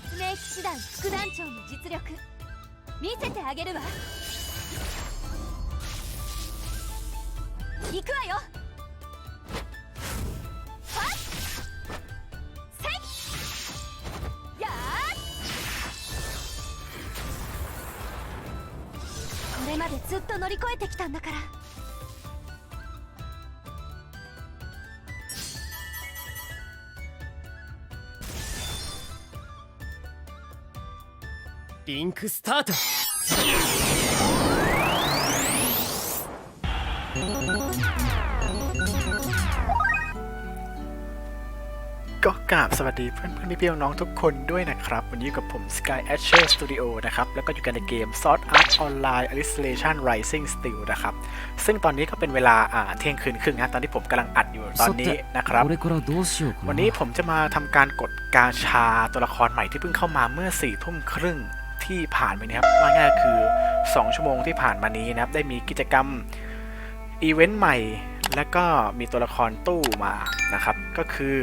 説明騎士団副団長の実力。見せてあげるわ。行くわよ。はっ。せい。やーこれまでずっと乗り越えてきたんだから。リンクスタート ก็กราบสวัสดีเพื่อนเพื่อนพี่ๆน้องๆทุกคนด้วยนะครับ วันนี้อยู่กับผม Sky Asher Studio นะครับ แล้วก็อยู่กันในเกม Sword Art Online Illustration Rising Steel นะครับ ซึ่งตอนนี้ก็เป็นเวลาอ่าเที่ยงคืนครึ่งนะตอนที่ผมกำลังอัดอยู่ตอนนี้นะครับ これからどうしようか วัน な นี้ผมจะมาทำการกดกาชาตัวละครใหม่ที่เพิ่งเข้ามาเมื่อ4ี่ทุ่มครึ่ง ที่ผ่านไปนะครับว่าง่ายคือ 2 ชั่วโมงที่ผ่านมานี้นะครับ ได้มีกิจกรรมอีเวนต์ใหม่ และก็มีตัวละครตู้มานะครับ ก็คือ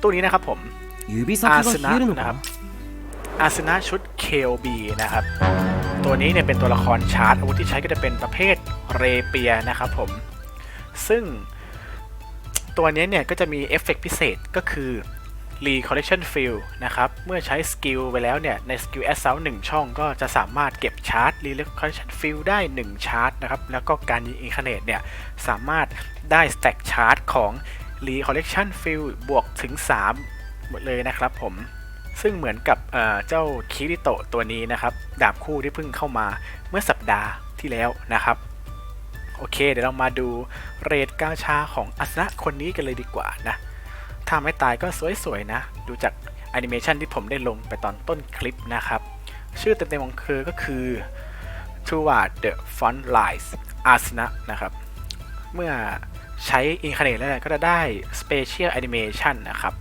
ตู้นี้นะครับผมอาสนะนะครับอาสนะชุดเค KLB นะครับ ตัวนี้เนี่ยเป็นตัวละครชาร์จอาวุธที่ใช้ก็จะเป็นประเภทเรเปียนะครับผม ซึ่งตัวนี้เนี่ยก็จะมีเอฟเฟกพิเศษก็คือ Re Collection Field นะครับ เมื่อใช้สกิลไปแล้วเนี่ย ในสกิล a s s a u l t 1 ช่องก็จะสามารถเก็บชาร์จ Re Collection Field ได้ 1 ชาร์จนะครับ แล้วก็การยิงอินคาเนตเนี่ย สามารถได้สแต็กชาร์จของ Re Collection Field บวกถึง 3 หมดเลยนะครับผม ซึ่งเหมือนกับเเจ้าคิริโตะตัวนี้นะครับ ดาบคู่ที่เพิ่งเข้ามาเมื่อสัปดาห์ที่แล้วนะครับโอเค เดี๋ยวเรามาดูเรทกาชาของอัสนะคนนี้กันเลยดีกว่านะ ถ้าไม่ตายก็สวยๆนะ ดูจากแอนิเมชันที่ผมได้ลงไปตอนต้นคลิปนะครับ ชื่อเต็มๆของเธอก็คือ Toward the Front Lines อาสนะนะครับ เมื่อใช้ Incarnate แล้วก็จะได้ Special Animation นะครับ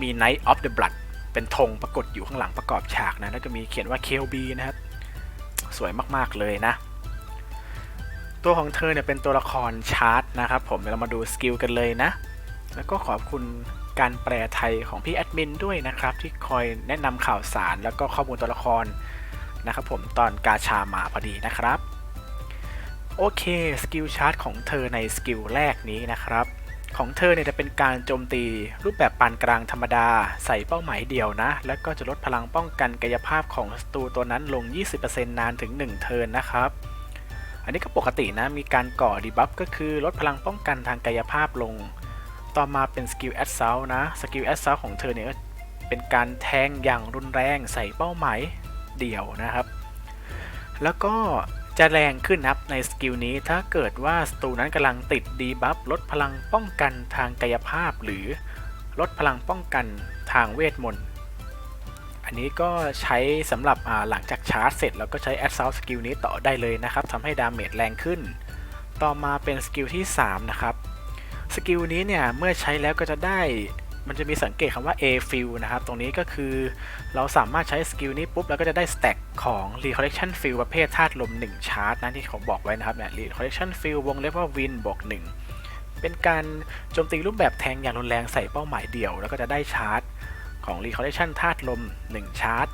มี Night of the Blood เป็นธงปรากฏอยู่ข้างหลังประกอบฉากนะ แล้วก็มีเขียนว่า KLB นะครับ สวยมากๆเลยนะ ตัวของเธอเนี่ยเป็นตัวละครชาร์ตนะครับผมเดี๋ยวเรามาดูสกิลกันเลยนะ แล้วก็ขอบคุณการแปลไทยของพี่แอดมินด้วยนะครับ ที่คอยแนะนำข่าวสารแล้วก็ข้อมูลตัวละครนะครับผมตอนกาชามาพอดีนะครับ โอเคสกิลชาร์ตของเธอในสกิลแรกนี้นะครับ ของเธอเนี่ยจะเป็นการโจมตีรูปแบบปานกลางธรรมดา ใส่เป้าหมายเดียวนะ แล้วก็จะลดพลังป้องกันกายภาพของศัตรูตัวนั้นลง 20%นานถึง 1 เทินนะครับอันนี้ก็ปกตินะ มีการก่อดีบัฟก็คือลดพลังป้องกันทางกายภาพลง ต่อมาเป็นสกิลแอดเซลนะสกิลแอดเซลของเธอเนี่ยเป็นการแทงอย่างรุนแรงใส่เป้าหมายเดี่ยวนะครับ แล้วก็จะแรงขึ้นนะครับในสกิลนี้ถ้าเกิดว่าศัตรูนั้นกำลังติดดีบัฟลดพลังป้องกันทางกายภาพ หรือลดพลังป้องกันทางเวทมนต์อันนี้ก็ใช้สำหรับหลังจากชาร์จเสร็จแล้วก็ใช้แอดเซลสกิลนี้ต่อได้เลยนะครับทำให้ดาเมจแรงขึ้น ต่อมาเป็นสกิลที่ 3 นะครับ กิลนี้เนี่ย เมื่อใช้แล้วก็จะได้ มันจะมีสังเกตคำว่า A fill นะครับ ตรงนี้ก็คือเราสามารถใช้สกิลนี้ปุ๊บแล้วก็จะได้สแต็กของ Recollection Fill ประเภทธาตุลม 1 ชาร์จนะที่เขาบอกไว้นะครับเนี่ย Recollection Fill วงเล็บว่า Win บวก1เป็นการโจมตีรูปแบบแทงอย่างรุนแรงใส่เป้าหมายเดี่ยว แล้วก็จะได้ชาร์จของ Recollection ธาตุลม 1 ชาร์จ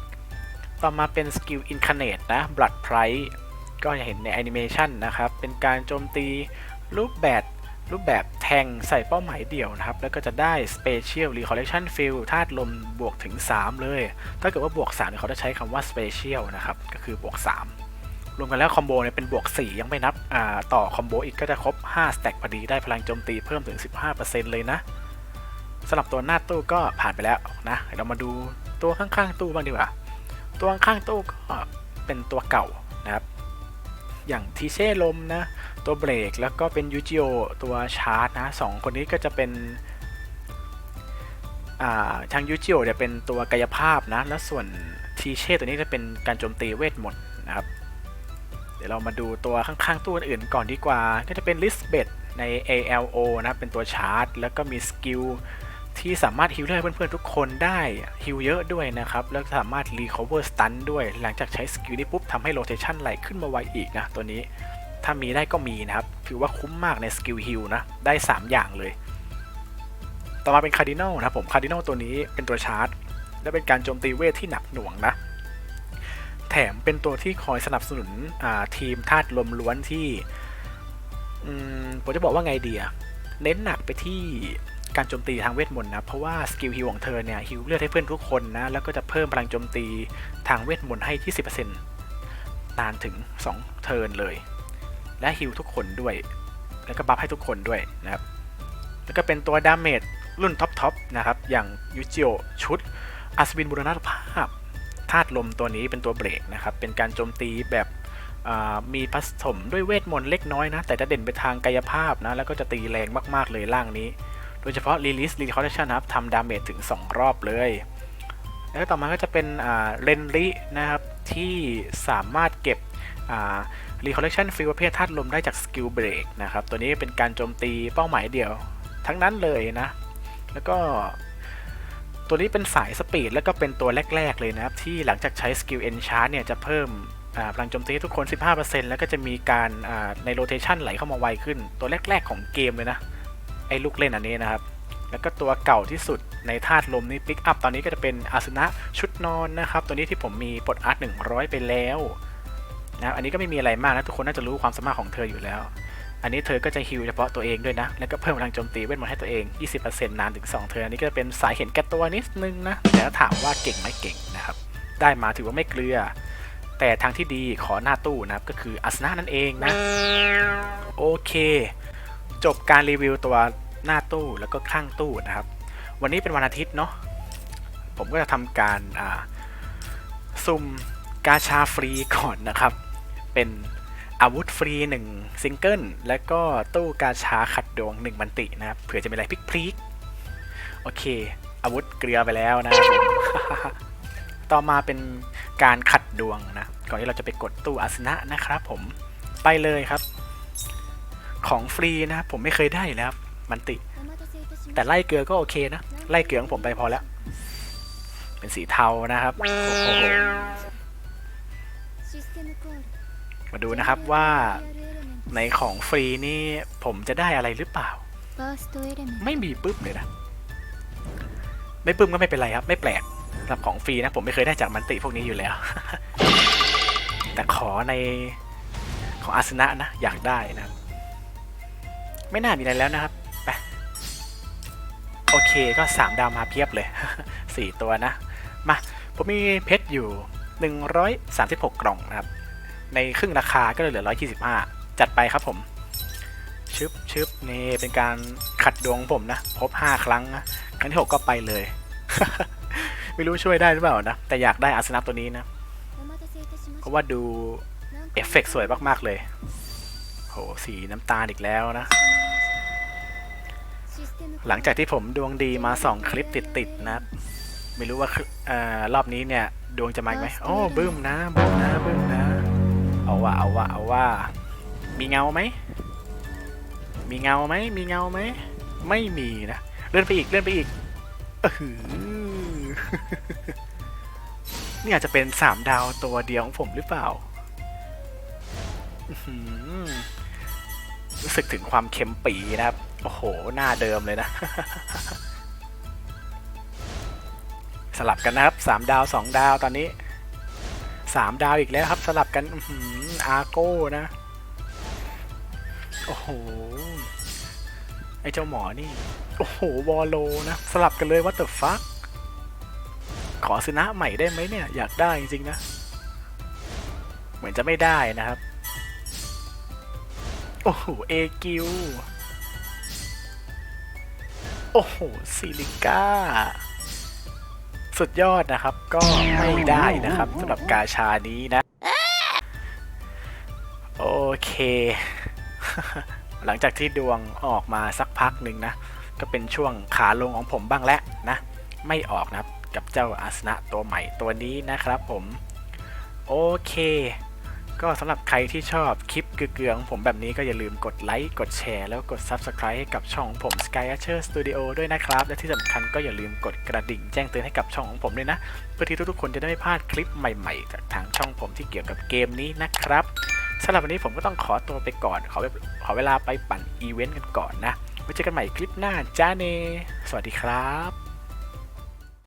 ต่อมาเป็นสกิล Incarnate นะ Blood Price ก็จะเห็นในแอนิเมชันนะครับ เป็นการโจมตีรูปแบบ รูปแบบแทงใส่เป้าหมายเดี่ยวนะครับ แล้วก็จะได้ Special Recollection Field ธาตุลมบวกถึง 3 เลย ถ้าเกิดว่าบวก3เนี่ยเขาจะใช้คำว่า Special นะครับ ก็คือบวก 3 รวมกันแล้วคอมโบเนี่ยเป็นบวก 4 ยังไม่นับต่อคอมโบอีกก็จะครบ5สแต็กพอดีได้พลังโจมตีเพิ่มถึง 15%เลยนะสำหรับตัวหน้าตู้ก็ผ่านไปแล้วนะเดี๋ยวเรามาดูตัวข้างๆตู้บ้างดีกว่า ตัวข้างๆตู้ก็เป็นตัวเก่านะครับ อย่างทีเช่ลมนะ ตัวเบรกแล้วก็เป็นยูจิโอตัวชาร์จนะสองคนนี้ก็จะเป็นทางยูจิโอเนี่ยเป็นตัวกายภาพนะ แล้วส่วนทีเช่ตัวนี้จะเป็นการโจมตีเวทมนต์นะครับ เดี๋ยวเรามาดูตัวข้างๆตู้อื่นก่อนดีกว่า ก็จะเป็นลิสเบตใน ALO นะ เป็นตัวชาร์จ แล้วก็มีสกิล ที่สามารถฮิลให้เพื่อนๆทุกคนได้ฮิลเยอะด้วยนะครับ แล้วสามารถรีคอเวอร์สตันด้วย หลังจากใช้สกิลนี้ปุ๊บทำให้โรเทชันไหลขึ้นมาไวอีกนะ ตัวนี้ถ้ามีได้ก็มีนะครับ ถือว่าคุ้มมากในสกิลฮิลนะ ได้ 3 อย่างเลย ต่อมาเป็นคาร์ดิน l นะผมคาร์ดิน l ตัวนี้เป็นตัวชาร์จ และเป็นการโจมตีเวทที่หนักหน่วงนะแถมเป็นตัวที่คอยสนับสนุนทีมธาตุลมล้วนที่ผมจะบอกว่าไงดีอะเน้นหนักไปที่ การโจมตีทางเวทมนต์นะ เพราะว่าสกิลฮิวของเธอเนี่ยฮิวเลือดให้เพื่อนทุกคนนะ แล้วก็จะเพิ่มพลังโจมตีทางเวทมนต์ให้ 20%นานถึง 2 เทิร์นเลย และฮิวทุกคนด้วย แล้วก็บัฟให้ทุกคนด้วยนะครับ แล้วก็เป็นตัวดาเมจรุ่นท็อปๆนะครับ อย่างยูจิโอชุดอัศวินบุรณภาพธาตุลมตัวนี้เป็นตัวเบรกนะครับ เป็นการโจมตีแบบมีผสมด้วยเวทมนต์เล็กน้อยนะ แต่จะเด่นไปทางกายภาพนะ แล้วก็จะตีแรงมากๆเลยร่างนี้ โดยเฉพาะ Release Recollection นะครับทำดาเมจถึง 2 รอบเลย แล้วต่อมาก็จะเป็นเรนรินะครับ ที่สามารถเก็บอ่า Recollection ฟิลประเภทธาตุลมได้จากสกิลเบรกนะครับ ตัวนี้เป็นการโจมตีเป้าหมายเดียว ทั้งนั้นเลยนะ แล้วก็ตัวนี้เป็นสายสปีดแล้วก็เป็นตัวแรก ๆ เลยนะครับ ที่หลังจากใช้สกิล Enchant เนี่ยจะเพิ่มพลังโจมตีให้ทุกคน 15%แล้วก็จะมีการในโรเ t ชันไหลเข้ามาไวขึ้น ตัวแรก ๆ ของเกมเลยนะ อ้ลูกเล่นอันนี้นะครับ แล้วก็ตัวเก่าที่สุดในธาตุลมนี่ปิกอัพตอนนี้ก็จะเป็นอาสนะชุดนอนนะครับ ตัวนี้ที่ผมมีปลดอาร์ต100ไปแล้วนะอันนี้ก็ไม่มีอะไรมากนะทุกคนน่าจะรู้ความสามารถของเธออยู่แล้ว อันนี้เธอก็จะฮิวเฉพาะตัวเองด้วยนะ แล้วก็เพิ่มพลังโจมตีเวทมนต์ให้ตัวเอง 20%นานถึง 2 เธออันนี้ก็จะเป็นสายเห็นแก่ตัวนิดนึงนะ แต่ถ้าถามว่าเก่งไหมเก่งนะครับ ได้มาถือว่าไม่เกลือ แต่ทางที่ดีขอหน้าตู้นะครับ ก็คืออาสนะนั่นเองนะ โอเค จบการรีวิวตัว หน้าตู้แล้วก็ข้างตู้นะครับ วันนี้เป็นวันอาทิตย์เนาะผมก็จะทำการอ่าซุ่มกาชาฟรีก่อนนะครับ เป็นอาวุธฟรี 1 ซิงเกิล แล้วก็ตู้กาชาขัดดวง1มันตินะครับเผื่อจะมีอะไรพลิกพลิกๆโอเค อาวุธเกลือไปแล้วนะครับต่อมาเป็นการขัดดวงนะก่อนที่เราจะไปกดตู้อาสนะนะครับผมไปเลยครับ ของฟรีนะครับผมไม่เคยได้แล้วันติ แต่ไล่เกลือก็โอเคนะ ไล่เกลือของผมไปพอแล้ว เป็นสีเทานะครับมาดูนะครับว่าในของฟรีนี่ผมจะได้อะไรหรือเปล่า ไม่มีปุ๊บเลยนะ ไม่ปุ๊บก็ไม่เป็นไรครับ ไม่แปลกหรับของฟรีนะผมไม่เคยได้จากมันติพวกนี้อยู่แล้ว แต่ขอในของอาสนะนะ อยากได้นะ ไม่น่ามีอะไรแล้วนะครับ โอเคก็ 3 ดาวมาเพียบเลย 4 ตัวนะ มาผมมีเพชรอยู่ 136 กล่องนะครับ ในครึ่งราคาก็เลยเหลือ 125 จัดไปครับผมชึบชึบนี่เป็นการขัดดวงผมนะพบ 5 ครั้งนะครั้งที่ 6 ก็ไปเลย ไม่รู้ช่วยได้หรือเปล่านะ แต่อยากได้อาสนะตัวนี้นะ เพราะว่าดูเอฟเฟกสวยมาก ๆ เลย โห สีน้ำตาลอีกแล้วนะ หลังจากที่ผมดวงดีมา 2 คลิปติดๆนะครับ ไม่รู้ว่าคลิปเอ่อรอบนี้เนี่ย ดวงจะมาอีกไหมโอ้บึ้มนะบึ้มนะบึ้มนะ เอาว่าเอาว่าเอาว่า มีเงาไหม มีเงาไหม มีเงาไหม ไม่มีนะ เลื่อนไปอีกเลื่อนไปอีกเออหือนี่อาจจะเป็นสามดาวตัวเดียวของผมหรือเปล่าอื้อหือรู้สึกถึงความเค็มปีนะครับ โอ้โห หน้าเดิมเลยนะ สลับกันนะครับสามดาวสองดาวตอนนี้สามดาวอีกแล้วครับ สลับกันอื้อหืออาโก้นะ โอ้โห ไอเจ้าหมอนี่ โอ้โหวอลโลนะ สลับกันเลยวัตเตอร์ฟักขอชนะใหม่ได้ไหมเนี่ย อยากได้จริงๆนะ เหมือนจะไม่ได้นะครับ โอ้โห เอกิว โอ้โหซิลิก้า สุดยอดนะครับ ก็ไม่ได้นะครับสำหรับกาชานี้นะ โอเค หลังจากที่ดวงออกมาสักพักหนึ่งนะ ก็เป็นช่วงขาลงของผมบ้างแล้วนะ ไม่ออกนะครับกับเจ้าอาสนะตัวใหม่ตัวนี้นะครับผม โอเค ก็สำหรับใครที่ชอบคลิป เกลือของผมแบบนี้ก็อย่าลืมกดไลค์กดแชร์แล้วกด Subscribe ให้กับช่องของผม Sky Archer Studio ด้วยนะครับ และที่สำคัญก็อย่าลืมกดกระดิ่งแจ้งเตือนให้กับช่องของผมด้วยนะ เพื่อที่ทุกๆคนจะได้ไม่พลาดคลิปใหม่ๆ จากทางช่องผมที่เกี่ยวกับเกมนี้นะครับสำหรับวันนี้ผมก็ต้องขอตัวไปก่อน ขอเวขอเวลาไปปั่นอีเวนต์กันก่อนนะไว้เจอกันใหม่คลิปหน้าจ้าเน สวัสดีครับ